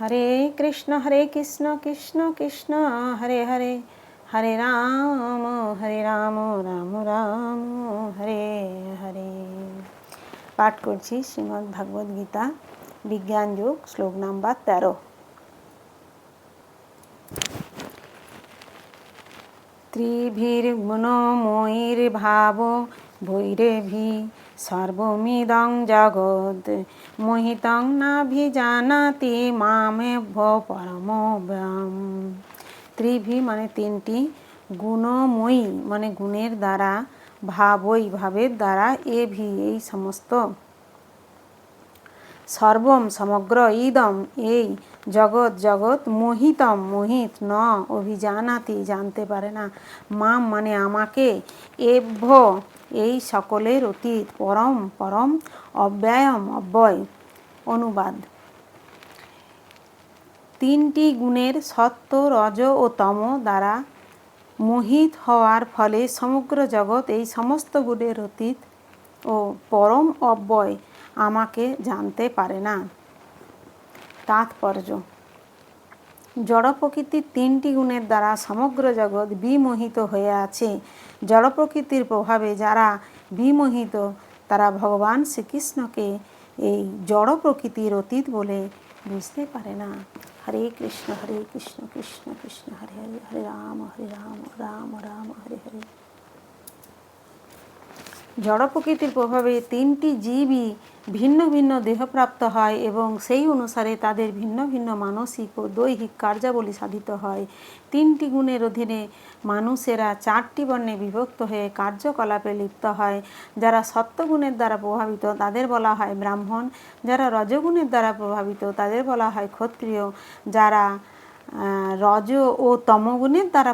হরে কৃষ্ণ হরে কৃষ্ণ কৃষ্ণ কৃষ্ণ, হরে হরে। হরে রাম হরে রাম রাম রাম, হরে হরে। পাঠ করছি শ্রীমদ্ ভাগবত গীতা, বিজ্ঞান যোগ, শ্লোক নাম্বার তেরো। ত্রিভির্গুণময়ীর্ভাব ভৈরেভি সর্বমিদং জগৎ, মোহিতং নাভিজানাতি মামেভ্য পরমব্যাম ত্রিভি মানে তিনটি গুণময়ী মানে গুণের দ্বারা ভাবই ভাবের দ্বারা এ ভি এই সমস্ত। সর্বম, সমগ্র ইদম, এই জগৎ জগৎ মোহিতম, মোহিত ন, অভিজানাতি জানতে পারে না। মাম মানে আমাকে, এভ্য এই সকলের অতীত, পরম পরম, অব্যয়ম, অব্যয়, অনুবাদ। তিনটি গুণের সত্য, রজ ও তম দ্বারা মোহিত হওয়ার ফলে সমগ্র জগৎ এই সমস্ত গুণের অতীত ও পরম অব্যয় আমাকে জানতে পারে না। তাৎপর্য। জড় প্রকৃতির তিনটি গুণের দ্বারা সমগ্র জগৎ বিমোহিত হয়ে আছে। জড় প্রকৃতির প্রভাবে যারা বিমোহিত, তারা ভগবান শ্রীকৃষ্ণকে এই জড় প্রকৃতির অতীত বলে বুঝতে পারে না। হরে কৃষ্ণ হরে কৃষ্ণ কৃষ্ণ কৃষ্ণ, হরে হরে হরে রাম হরে রাম রাম রাম, হরে হরে। জড় প্রকৃতির প্রভাবে তিনটি জীবই ভিন্ন ভিন্ন দেহপ্রাপ্ত হয় এবং সেই অনুসারে তাদের ভিন্ন ভিন্ন মানসিক ও দৈহিক কার্যাবলী সাধিত হয়। তিনটি গুণের অধীনে মানুষেরা চারটি বর্ণে বিভক্ত হয়ে কার্যকলাপে লিপ্ত হয়, যারা সত্যগুণের দ্বারা প্রভাবিত তাদের বলা হয় ব্রাহ্মণ, যারা রজগুণের দ্বারা প্রভাবিত তাদের বলা হয় ক্ষত্রিয়, যারা রজ ও তমগুণের দ্বারা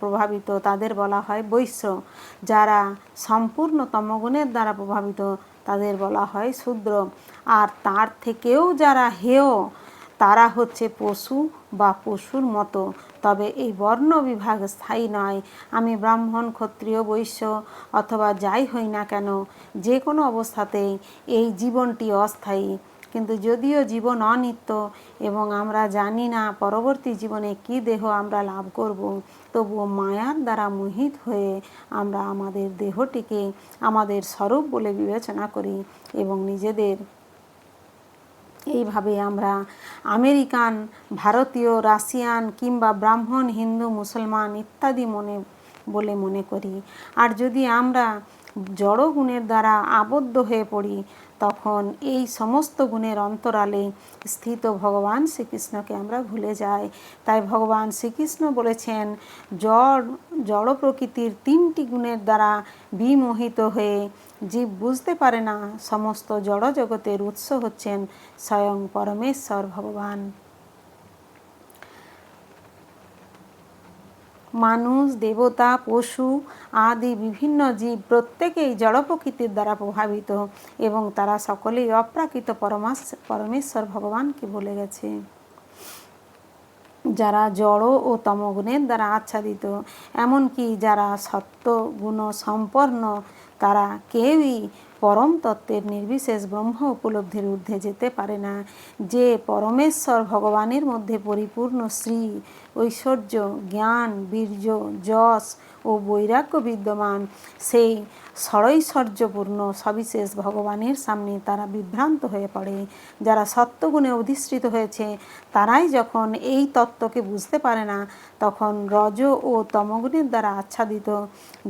প্রভাবিত। তাদের বলা হয় বৈশ্য। যারা সম্পূর্ণ তমগুণের দ্বারা প্রভাবিত, তাদের বলা হয় শূদ্র। আর তার থেকেও যারা হেয়, তারা হচ্ছে পশু বা পশুর মতো। তবে এই বর্ণ বিভাগ স্থায়ী নয়। আমি ব্রাহ্মণ, ক্ষত্রিয়, বৈশ্য অথবা যাই হই না কেন, যে কোনো অবস্থাতেই এই জীবনটি অস্থায়ী। কিন্তু যদিও জীবন অনিত্য এবং আমরা জানি না পরবর্তী জীবনে কি দেহ আমরা লাভ করব, তবুও মায়ার দ্বারা মোহিত হয়ে আমরা আমাদের দেহটিকে আমাদের স্বরূপ বলে বিবেচনা করি এবং নিজেদের। এইভাবে আমরা আমেরিকান, ভারতীয়, রাশিয়ান কিংবা ব্রাহ্মণ, হিন্দু, মুসলমান ইত্যাদি মনে, বলে মনে করি। আর যদি আমরা জড় গুণের দ্বারা আবদ্ধ হয়ে পড়ি তখন এই সমস্ত গুণের অন্তরালে স্থিত ভগবান শ্রীকৃষ্ণকে আমরা ভুলে যাই। তাই ভগবান শ্রীকৃষ্ণ বলেছেন, জড় জড় প্রকৃতির তিনটি গুণের দ্বারা বিমোহিত হয়ে জীব বুঝতে পারে না, সমস্ত জড় জগতের উৎস হচ্ছেন স্বয়ং পরমেশ্বর ভগবান। মানুষ, দেবতা, পশু আদি বিভিন্ন জীব প্রত্যেকেই জড় প্রকৃতির দ্বারা প্রভাবিত এবং তারা সকলেই অপ্রাকৃত পরমাস, পরমেশ্বর ভগবানকে বলে গেছে। যারা জড় ও তমগুণের দ্বারা আচ্ছাদিত, এমনকি যারা সত্য গুণ, সম্পন্ন তারা কেউই পরম তত্ত্বের নির্বিশেষ ব্রহ্ম উপলব্ধির ঊর্ধ্বে যেতে পারে না। যে পরমেশ্বর ভগবানের মধ্যে পরিপূর্ণ শ্রী, ঐশ্বর্য, জ্ঞান, বীর্য, যশ ও বৈরাগ্য বিদ্যমান, সেই ষড়ৈশ্বর্যপূর্ণ সবিশেষ ভগবানের সামনে তারা বিভ্রান্ত হয়ে পড়ে। যারা সত্যগুণে অধিষ্ঠিত হয়েছে, তারাই যখন এই তত্ত্বকে বুঝতে পারে না, তখন রজ ও তমগুণের দ্বারা আচ্ছাদিত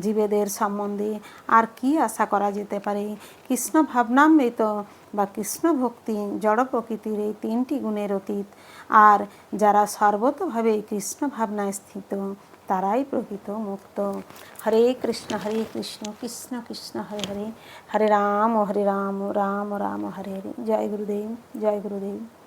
জীবেদের সম্বন্ধে আর কি আশা করা যেতে পারে? কৃষ্ণ ভাবনামৃত বা কৃষ্ণ ভক্তি জড় প্রকৃতির এই তিনটি গুণের অতীত। আর যারা সর্বতভাবে কৃষ্ণ ভাবনায় স্থিত, তারাই প্রকৃত মুক্ত। হরে কৃষ্ণ হরে কৃষ্ণ কৃষ্ণ কৃষ্ণ, হরে হরে। হরে রাম হরে রাম রাম রাম, হরে হরে। জয় গুরুদেব জয় গুরুদেব।